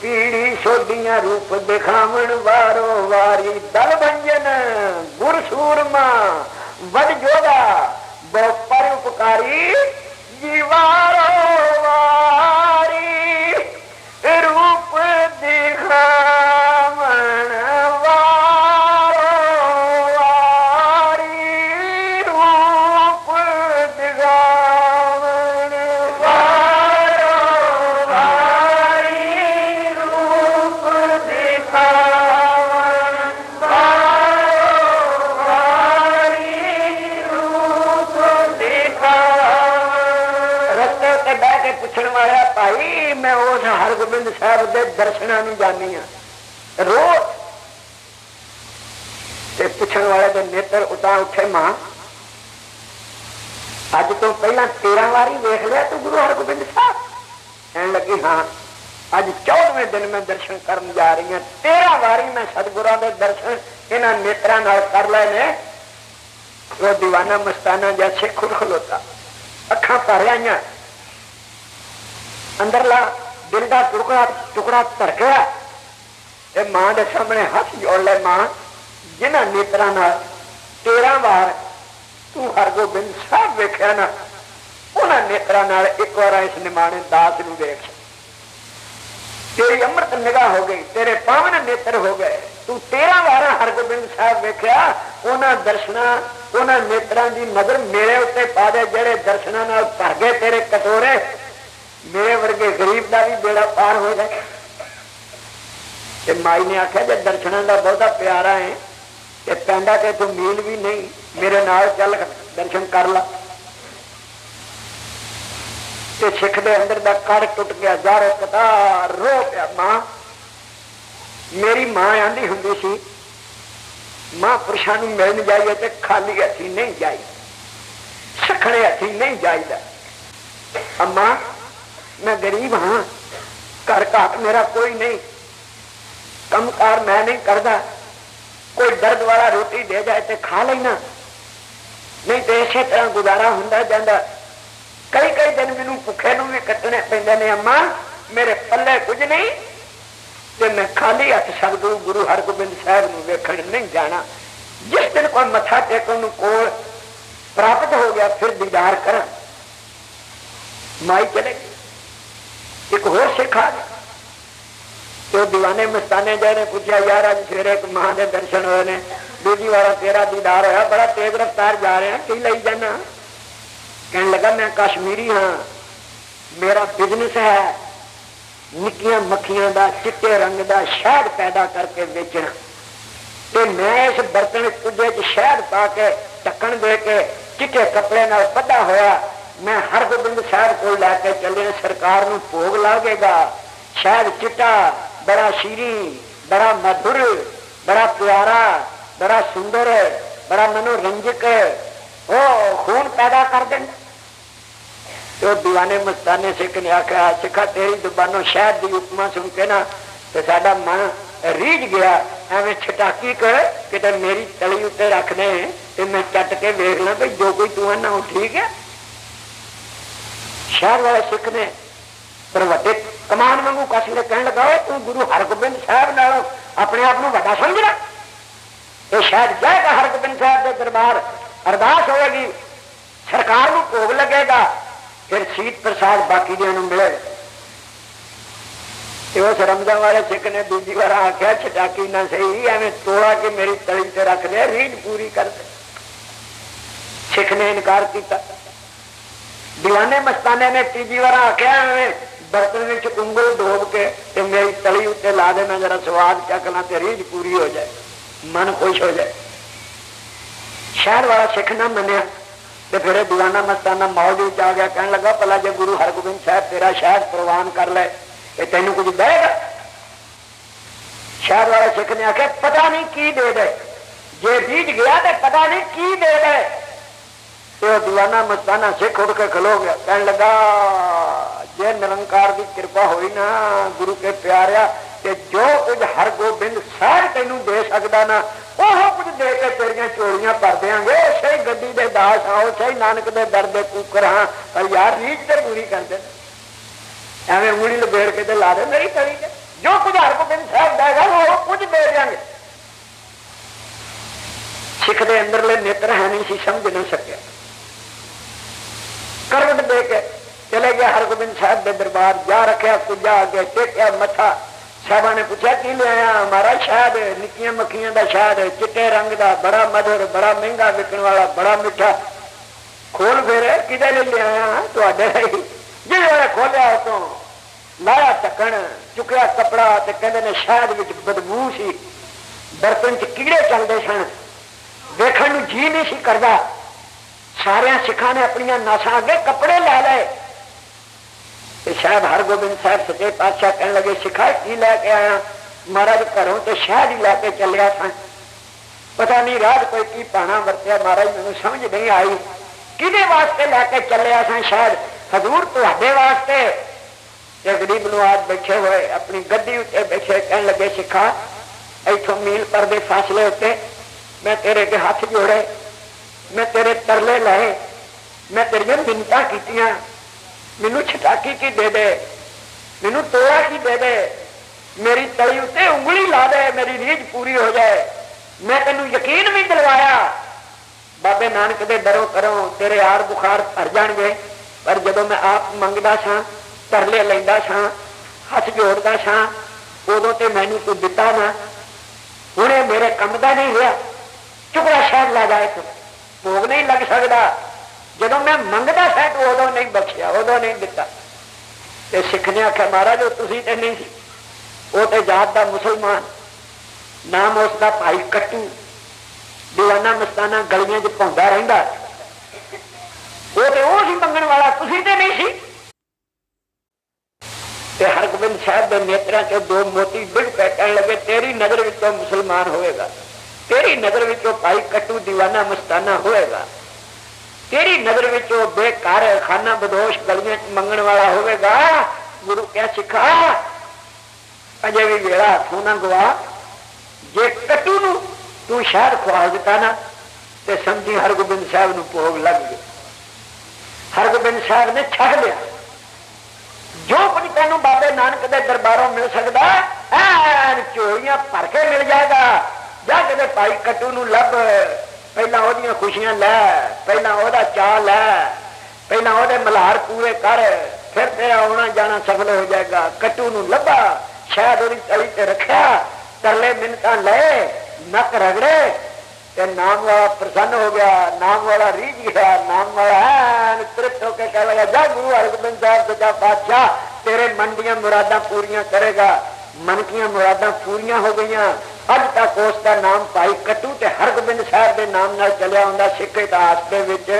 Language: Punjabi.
پيڙهي سوڊي روپ دکاڻو وار دل ڀنجن گرسرما وڏ جو پروپڪاري جيو ਹਰਗੋਬਿੰਦ ਸਾਹਿਬ ਦੇ ਦਰਸ਼ਨਾਂ ਨੂੰ ਜਾਣੀ ਆ ਰੋਜ਼ ਤੇ ਪੁੱਛਣ ਵਾਲੇ ਦੇ ਨੇਤਰ ਉਤਾਂ ਉੱਠੇ, ਮਾਂ, ਅੱਜ ਤੋਂ ਪਹਿਲਾਂ 13 ਵਾਰੀ ਵੇਖ ਲਿਆ ਤੂੰ ਗੁਰੂ ਹਰਗੋਬਿੰਦ ਸਾਹਿਬ? ਕਹਿਣ ਲੱਗੀ, ਹਾਂ, ਅੱਜ 14ਵੇਂ ਦਿਨ ਮੈਂ ਦਰਸ਼ਨ ਕਰਨ ਜਾ ਰਹੀ ਹਾਂ। 13 ਵਾਰੀ ਮੈਂ ਸਤਿਗੁਰਾਂ ਦੇ ਦਰਸ਼ਨ ਇਹਨਾਂ ਨੇਤਰਾਂ ਨਾਲ ਕਰ ਲਏ ਨੇ। ਉਹ دیਵਾਨਾ ਮਸਤਾਨਾ ਜਿਹਾ ਸਿੱਖ ਖਲੋਤਾ। ਅੱਖਾਂ ਭਰ ਆਈਆਂ। ਅੰਦਰਲਾ ਦਿਲ ਦਾ ਟੁਕੜਾ ਟੁਕੜਾ ਧੜਕਿਆ ਤੇ ਮਾਂ ਦੇ ਸਾਹਮਣੇ ਹੱਥ ਜੋੜ ਲੈ ਮਾਂ, ਜਿਨ੍ਹਾਂ ਨੇਤਰਾਂ ਨਾਲ 13 ਵਾਰ ਤੂੰ ਹਰਗੋਬਿੰਦ ਸਾਹਿਬ ਵੇਖਿਆ ਨਾ, ਉਹਨਾਂ ਨੇਤਰਾਂ ਨਾਲ ਇੱਕ ਵਾਰ ਇਸ ਨਿਮਾਣੇ ਦਾਸ ਨੂੰ ਵੇਖ। ਤੇਰੀ ਅੰਮ੍ਰਿਤ ਨਿਗਾਹ ਹੋ ਗਈ, ਤੇਰੇ ਪਾਵਨ ਨੇਤਰ ਹੋ ਗਏ। ਤੂੰ 13 ਵਾਰ ਹਰਗੋਬਿੰਦ ਸਾਹਿਬ ਵੇਖਿਆ, ਉਹਨਾਂ ਦਰਸ਼ਨਾਂ, ਉਹਨਾਂ ਨੇਤਰਾਂ ਦੀ ਨਜ਼ਰ ਮੇਰੇ ਉੱਤੇ ਪਾ ਦੇ, ਜਿਹੜੇ ਦਰਸ਼ਨਾਂ ਨਾਲ ਭਰ ਗਏ ਤੇਰੇ ਕਟੋਰੇ। ਮੇਰੇ ਵਰਗੇ ਗਰੀਬ ਦਾ ਵੀ ਬੇੜਾ ਪਾਰ ਹੋ ਜਾਏ। ਤੇ ਮਾਈ ਨੇ ਆਖਿਆ, ਜੇ ਦਰਸ਼ਨਾਂ ਦਾ ਬਹੁਤਾ ਪਿਆਰਾ ਹੈ ਤੇ ਪੈਂਦਾ ਤੇ ਤੂੰ ਮੀਲ ਵੀ ਨਹੀਂ, ਮੇਰੇ ਨਾਲ ਚੱਲ ਦਰਸ਼ਨ ਕਰ ਲਾ। ਤੇ ਸਿੱਖ ਦੇ ਅੰਦਰ ਦਾ ਕੜ ਟੁੱਟ ਗਿਆ ਜਾਰੇ ਪਤਾ ਰੋ ਪਿਆ। ਮਾਂ, ਮੇਰੀ ਮਾਂ ਆਂਦੀ ਹੁੰਦੀ ਸੀ, ਮਾਂ ਪੁਰਸ਼ਾਂ ਨੂੰ ਮਿਲਣ ਜਾਈਏ ਤੇ ਖਾਲੀ ਹੱਥੀ ਨਹੀਂ ਜਾਈ ਸਖੜੇ ਹੱਥੀ ਨਹੀਂ ਜਾਈਦਾ। ਅੰਮਾ ਮੈਂ ਗਰੀਬ ਹਾਂ। ਘਰ ਘਾਟ ਮੇਰਾ ਕੋਈ ਨਹੀਂ। ਕੰਮਕਾਰ ਮੈਂ ਨਹੀਂ ਕਰਦਾ। ਕੋਈ ਦਰਦ ਵਾਲਾ ਰੋਟੀ ਦੇ ਜਾਏ ਤੇ ਖਾ ਲੈਣਾ ਨਹੀਂ ਤੇ ਇਸੇ ਤਰ੍ਹਾਂ ਗੁਜ਼ਾਰਾ ਹੁੰਦਾ ਜਾਂਦਾ। ਕਈ ਕਈ ਦਿਨ ਮੈਨੂੰ ਭੁੱਖੇ ਨੂੰ ਵੀ ਕੱਟਣੇ ਪੈਂਦੇ ਨੇ, ਅੰਮਾ, ਮੇਰੇ ਪੱਲੇ ਕੁਝ ਨਹੀਂ। ਤੇ ਮੈਂ ਖਾਲੀ ਹੱਥ ਸਤਿਗੁਰੂ, ਗੁਰੂ ਹਰਗੋਬਿੰਦ ਸਾਹਿਬ ਨੂੰ ਵੇਖਣ ਨਹੀਂ ਜਾਣਾ, ਜਿਸ ਦਿਨ ਕੋਈ ਮੱਥਾ ਟੇਕਣ ਨੂੰ ਕੋਲ ਪ੍ਰਾਪਤ ਹੋ ਗਿਆ, ਫਿਰ ਦੀਦਾਰ ਕਰਾਂ। ਮਾਈ ਚਲੇ ਗਈ। ਇੱਕ ਹੋਰ ਸਿੱਖ ਆ ਗਿਆ ਤੇ ਦੀਵਾਨੇ ਮਸਤਾਨੇ ਜੇ ਨੇ ਪੁੱਛਿਆ ਯਾਰ ਅੱਜ ਸਵੇਰੇ ਇੱਕ ਮਾਂ ਦੇ ਦਰਸ਼ਨ ਹੋਏ ਨੇ ਦੂਜੀ ਵਾਰਾ ਤੇਰਾ ਦੀਦਾਰ ਹੋਇਆ ਬੜਾ ਤੇਜ਼ ਰਫ਼ਤਾਰ ਜਾ ਰਿਹਾ ਕੀ ਲਈ ਜਾਣਾ ਕਹਿਣ ਲੱਗਾ ਮੈਂ ਕਸ਼ਮੀਰੀ ਹਾਂ ਮੇਰਾ ਬਿਜ਼ਨਸ ਹੈ ਨਿੱਕੀਆਂ ਮੱਖੀਆਂ ਦਾ ਚਿੱਟੇ ਰੰਗ ਦਾ ਸ਼ਹਿਦ ਪੈਦਾ ਕਰਕੇ ਵੇਚਣਾ ਤੇ ਮੈਂ ਇਸ ਬਰਤਨ ਕੁੱਜੇ 'ਚ ਸ਼ਹਿਦ ਪਾ ਕੇ ਢੱਕਣ ਦੇ ਕੇ ਚਿੱਟੇ ਕੱਪੜੇ ਨਾਲ ਬੱਧਾ ਹੋਇਆ मैं ਹਰਗੋਬਿੰਦ ਸਾਹਿਬ ਕੋਲ ਲੈ ਕੇ सरकार ਸਰਕਾਰ ਨੂੰ ਭੋਗ ਲਾਗੇਗਾ बड़ा ਚਿੱਟਾ बड़ा ਸ਼ੀਰੀ ਬੜਾ ਮਧੁਰ ਬੜਾ ਪਿਆਰਾ ਬੜਾ ਸੁੰਦਰ ਬੜਾ ਮਨੋਰੰਜਕ ਉਹ ਖੂਨ ਪੈਦਾ ਕਰ ਦਿੰਦਾ तो दीवाने मस्ताने सिख ने आख्या, सिखा, तेरी दुबानों शहर की उपमा सुन के ना तो साडा मन रीझ गया। एवं छटाकी कर कि मेरी तली उत्ते रखने ते मैं चट के वेख ला, भाई जो कोई तू ना ठीक है ਸ਼ਹਿਰ ਵਾਲੇ ਸਿੱਖ ਨੇ ਪਰ ਵੱਡੇ ਕਮਾਨ ਵਾਂਗੂ ਕਾਸੀ ਨੇ ਕਹਿਣ ਲੱਗਾ ਓਏ ਤੂੰ ਗੁਰੂ ਹਰਗੋਬਿੰਦ ਸਾਹਿਬ ਨਾਲ ਆਪਣੇ ਆਪ ਨੂੰ ਵੱਡਾ ਸਮਝਣਾ ਇਹ ਸ਼ਾਇਦ ਜਾਏਗਾ ਹਰਗੋਬਿੰਦ ਸਾਹਿਬ ਦੇ ਦਰਬਾਰ ਅਰਦਾਸ ਹੋਵੇਗੀ ਸਰਕਾਰ ਨੂੰ ਭੋਗ ਲੱਗੇਗਾ ਫਿਰ ਸੀਤ ਪ੍ਰਸਾਦ ਬਾਕੀ ਦੇ ਨੂੰ ਮਿਲੇ ਤੇ ਉਸ ਰਮਜ਼ਾਨ ਵਾਲੇ ਸਿੱਖ ਨੇ ਦੂਜੀ ਵਾਰ ਆਖਿਆ ਛਟਾਕੀ ਨਾ ਸਹੀ ਐਵੇਂ ਤੋੜਾ ਕੇ ਮੇਰੀ ਤਲੀ ਤੇ ਰੱਖ ਦੇ ਰੀਝ ਪੂਰੀ ਕਰ ਦੇ ਸਿੱਖ ਨੇ ਇਨਕਾਰ ਕੀਤਾ दिलाने मस्ताने ने तीजी वार आख्या बर्तन उंगल डोब के ते मेरी तली उत्ते ला देना जरा स्वाद चकना ते रीझ पूरी हो जाए मन खुश हो जाए शहर वाला सिख ना मनिया ਤੇ ਫਿਰ ਦੀਵਾਨਾ ਮਸਤਾਨਾ ਮੌਜ ਵਿੱਚ ਆ ਗਿਆ ਕਹਿਣ ਲੱਗਾ ਭਲਾ ਜੇ ਗੁਰੂ ਹਰਗੋਬਿੰਦ ਸਾਹਿਬ ਤੇਰਾ ਸ਼ਹਿਰ ਪ੍ਰਵਾਨ ਕਰ ਲੈ ਇਹ ਤੈਨੂੰ ਕੁਝ ਦੇਗਾ ਸ਼ਹਿਰ ਵਾਲਾ ਸਿੱਖ ਨੇ ਆਖਿਆ ਪਤਾ ਨਹੀਂ ਕੀ ਦੇ ਦੇ ਜੇ ਬੀਜ ਗਿਆ ਤੇ ਪਤਾ ਨਹੀਂ ਕੀ ਦੇ ਦੇ ਤੇ ਉਹ ਦੀਵਾਨਾ ਮਸਤਾਨਾ ਸਿੱਖ ਉੱਠ ਕੇ ਖਲੋ ਗਿਆ। ਕਹਿਣ ਲੱਗਾ, ਜੇ ਨਿਰੰਕਾਰ ਦੀ ਕਿਰਪਾ ਹੋਈ ਨਾ, ਗੁਰੂ ਕੇ ਪਿਆਰਿਆ, ਤੇ ਜੋ ਕੁਝ ਹਰਗੋਬਿੰਦ ਸਾਹਿਬ ਤੈਨੂੰ ਦੇ ਸਕਦਾ ਨਾ, ਉਹ ਕੁਝ ਦੇ ਕੇ ਤੇਰੀਆਂ ਚੋਰੀਆਂ ਭਰ ਦੇਾਂਗੇ ਉਸੇ ਗੱਡੀ ਦੇ ਦਾਸ ਆ ਸਹੀ ਨਾਨਕ ਦੇ ਦਰ ਦੇ ਕੂਕਰ ਹਾਂ ਪਰ ਯਾਰ ਰੀਝ ਤੇ ਪੂਰੀ ਕਰ ਦੇ। ਐਵੇਂ ਉਂਗਲੀ ਲਬੇੜ ਕੇ ਤੇ ਲਾ ਦੇ ਮੇਰੀ ਤਲੀ ਤੇ। ਜੋ ਕੁਝ ਹਰਗੋਬਿੰਦ ਸਾਹਿਬ ਦਾ ਉਹ ਕੁਝ ਦੇ ਦਿਆਂਗੇ। ਸਿੱਖ ਦੇ ਅੰਦਰਲੇ ਨੇਤਰ ਹੈ ਨਹੀਂ ਸੀ, ਸਮਝ ਨਹੀਂ ਸਕਿਆ। दे के चले गया हरगोबिंद साहब के दरबार, जा रखे उसको जाके टेकिया मथा साहबा ने पूछा, की ले हमारा शहद निकिया मक्खिया का शहद चिट्टे रंग का बड़ा मधुर, बड़ा महँगा बिकने वाला, बड़ा मीठा। खोल फिर कि हाँ खोलिया तो लाया टकन चुकया कपड़ा तो कहते ने शहद बदबू सी। बर्तन च कीड़े चलते सन। देखने जी नहीं करता ਸਾਰਿਆਂ ਸਿੱਖਾਂ ਨੇ ਆਪਣੀਆਂ ਨਾਸਾਂ ਅੱਗੇ ਕੱਪੜੇ ਲੈ ਲਏ ਤੇ ਸ਼ਾਇਦ ਹਰਗੋਬਿੰਦ ਸਾਹਿਬ ਸੱਚੇ ਪਾਤਸ਼ਾਹ ਕਹਿਣ ਲੱਗੇ ਸਿਖਾ ਕੀ ਲੈ ਕੇ ਆਇਆ ਮਹਾਰਾਜ ਘਰੋਂ ਤੇ ਸ਼ਾਇਦ ਹੀ ਲੈ ਕੇ ਚੱਲਿਆ ਸਾਂ ਪਤਾ ਨਹੀਂ ਰਾਜ ਕੋਈ ਕੀ ਪਾਣਾ ਵਰਤਿਆ ਮਹਾਰਾਜ ਮੈਨੂੰ ਸਮਝ ਨਹੀਂ ਆਈ ਕਿਹਦੇ ਵਾਸਤੇ ਲੈ ਕੇ ਚੱਲਿਆ ਸਾਂ ਸ਼ਾਇਦ ਹਜ਼ੂਰ ਤੁਹਾਡੇ ਵਾਸਤੇ ਤੇ ਗਰੀਬ ਨਵਾਜ਼ ਬੈਠੇ ਹੋਏ ਆਪਣੀ ਗੱਦੀ ਉੱਤੇ ਬੈਠੇ ਕਹਿਣ ਲੱਗੇ ਸਿੱਖਾ ਇੱਥੋਂ ਮੀਲ ਪਰ ਦੇ ਫਾਸਲੇ ਉੱਤੇ ਮੈਂ ਤੇਰੇ ਅੱਗੇ ਹੱਥ ਜੋੜੇ ਮੈਂ ਤੇਰੇ ਤਰਲੇ ਲਾਏ, ਮੈਂ ਤੇਰੀਆਂ ਮਿੰਨਤਾਂ ਕੀਤੀਆਂ। ਮੈਨੂੰ ਛਟਾਕੀ ਕੀ ਦੇ ਦੇ? ਮੈਨੂੰ ਤੋੜਾ ਕੀ ਦੇ ਦੇ? ਮੇਰੀ ਤਲੀ ਉੱਤੇ ਉਂਗਲੀ ਲਾ ਦੇ, ਮੇਰੀ ਰੀਝ ਪੂਰੀ ਹੋ ਜਾਏ। ਮੈਂ ਤੈਨੂੰ ਯਕੀਨ ਵੀ ਦਿਲਵਾਇਆ। ਬਾਬੇ ਨਾਨਕ ਦੇ ਡਰੋ ਕਰੋ ਤੇਰੇ ਆਰ ਬੁਖਾਰ ਭਰ ਜਾਣਗੇ। ਪਰ ਜਦੋਂ ਮੈਂ ਆਪ ਮੰਗਦਾ ਸਾਂ, ਤਰਲੇ ਲੈਂਦਾ ਸਾਂ, ਹੱਥ ਜੋੜਦਾ ਸਾਂ, ਉਦੋਂ ਤੇ ਮੈਨੂੰ ਤੂੰ ਦਿੱਤਾ ਨਾ। ਹੁਣੇ ਮੇਰੇ ਕੰਮ ਦਾ ਨਹੀਂ ਹੋਇਆ। ਚੁਕੜਾ ਸ਼ਹਿਰ ਲਾ ਜਾਏ ਤੂੰ ਭੋਗ ਨਹੀਂ ਲੱਗ ਸਕਦਾ। ਜਦੋਂ ਮੈਂ ਮੰਗਦਾ ਸੈਟ ਉਦੋਂ ਨਹੀਂ ਬਖਸ਼ਿਆ, ਉਦੋਂ ਨਹੀਂ ਦਿੱਤਾ। ਤੇ ਸਿੱਖ ਨੇ ਆਖਿਆ, ਮਹਾਰਾਜ, ਉਹ ਤੁਸੀਂ ਤੇ ਨਹੀਂ ਉਹ ਤੇ ਜਾਤ ਦਾ ਮੁਸਲਮਾਨ। ਨਾਮ ਉਸ ਦਾ ਭਾਈ ਕੱਟੂ। ਦੀਵਾਨਾ ਮਸਤਾਨਾ ਗਲੀਆਂ 'ਚ ਭੌਂਦਾ ਰਹਿੰਦਾ। ਉਹ ਤੇ ਉਹ ਸੀ ਮੰਗਣ ਵਾਲਾ, ਤੁਸੀਂ ਤੇ ਨਹੀਂ ਸੀ। ਤੇ ਹਰਗੋਬਿੰਦ ਸਾਹਿਬ ਦੇ ਨੇਤਰਾਂ 'ਚ ਦੋ ਮੋਤੀ ਡਿੱਗ ਪੈ ਲੱਗੇ, ਤੇਰੀ ਨਜ਼ਰ ਵਿੱਚੋਂ ਮੁਸਲਮਾਨ ਹੋਵੇਗਾ। ਤੇਰੀ ਨਜ਼ਰ ਵਿੱਚੋਂ ਭਾਈ ਕੱਟੂ ਦੀਵਾਨਾ ਮਸਤਾਨਾ ਹੋਵੇਗਾ ਤੇਰੀ ਨਜ਼ਰ ਵਿੱਚੋਂ ਬੇਕਾਰ ਖਾਨਾ ਬਦੋਸ਼ ਗਲੀਆਂ 'ਚ ਮੰਗਣ ਵਾਲਾ ਹੋਵੇਗਾ ਗੁਰੂ ਕਿਆ ਸਿੱਖਾ ਅਜੇ ਵੀ ਵੇਲਾ ਸੋਨਾ ਗਵਾ ਜੇ ਕੱਟੂ ਨੂੰ ਤੂੰ ਸ਼ਹਿਰ ਖਵਾ ਦਿੱਤਾ ਨਾ ਤੇ ਸਮਝੀ ਹਰਗੋਬਿੰਦ ਸਾਹਿਬ ਨੂੰ ਭੋਗ ਲੱਗ ਗਿਆ ਹਰਗੋਬਿੰਦ ਸਾਹਿਬ ਨੇ ਛੱਡ ਲਿਆ ਜੋ ਕੁਝ ਤੈਨੂੰ ਬਾਬੇ ਨਾਨਕ ਦੇ ਦਰਬਾਰੋਂ ਮਿਲ ਸਕਦਾ ਐਨ ਝੋਲੀਆਂ ਭਰ ਕੇ ਮਿਲ ਜਾਏਗਾ ਜਾ ਕੇ ਭਾਈ ਕੱਟੂ ਨੂੰ ਲੱਭ, ਪਹਿਲਾਂ ਉਹਦੀਆਂ ਖੁਸ਼ੀਆਂ ਲੈ, ਪਹਿਲਾਂ ਉਹਦਾ ਚਾਹ ਲੈ, ਪਹਿਲਾਂ ਉਹਦੇ ਮਲਹਾਰ ਪੂਰੇ ਕਰ, ਫਿਰ ਤੇਰਾ ਆਉਣਾ ਜਾਣਾ ਸਫਲ ਹੋ ਜਾਏਗਾ। ਕੱਟੂ ਨੂੰ ਲੱਭਾ ਸ਼ਾਇਦ ਉਹਦੀ ਤਲੀ ਤੇ ਰੱਖਿਆ, ਤਰਲੇ ਮਿੰਤਾਂ ਲੈ ਨੱਕ ਰਗੜੇ ਤੇ ਨਾਮ ਵਾਲਾ ਪ੍ਰਸੰਨ ਹੋ ਗਿਆ, ਨਾਮ ਵਾਲਾ ਰੀਝ ਗਿਆ, ਨਾਮ ਵਾਲਾ ਐਨ ਤ੍ਰਿਪਤ ਹੋ ਕੇ ਕਹਿ ਲਗਾ, ਜਾ ਗੁਰੂ ਹਰਗੋਬਿੰਦ ਸਾਹਿਬ ਸੱਚਾ ਪਾਤਸ਼ਾਹ, ਤੇਰੇ ਮਨ ਦੀਆਂ ਮੁਰਾਦਾਂ ਪੂਰੀਆਂ ਕਰੇਗਾ। ਮਨ ਦੀਆਂ ਮੁਰਾਦਾਂ ਪੂਰੀਆਂ ਹੋ ਗਈਆਂ। ਅੱਜ ਤੱਕ ਉਸ ਦਾ ਨਾਮ ਭਾਈ ਕੱਟੂ ਤੇ ਹਰਗੋਬਿੰਦ ਸਾਹਿਬ ਦੇ ਨਾਮ ਨਾਲ ਚੱਲਿਆ ਹੁੰਦਾ ਸਿੱਖ ਇਤਿਹਾਸ ਦੇ ਵਿੱਚ।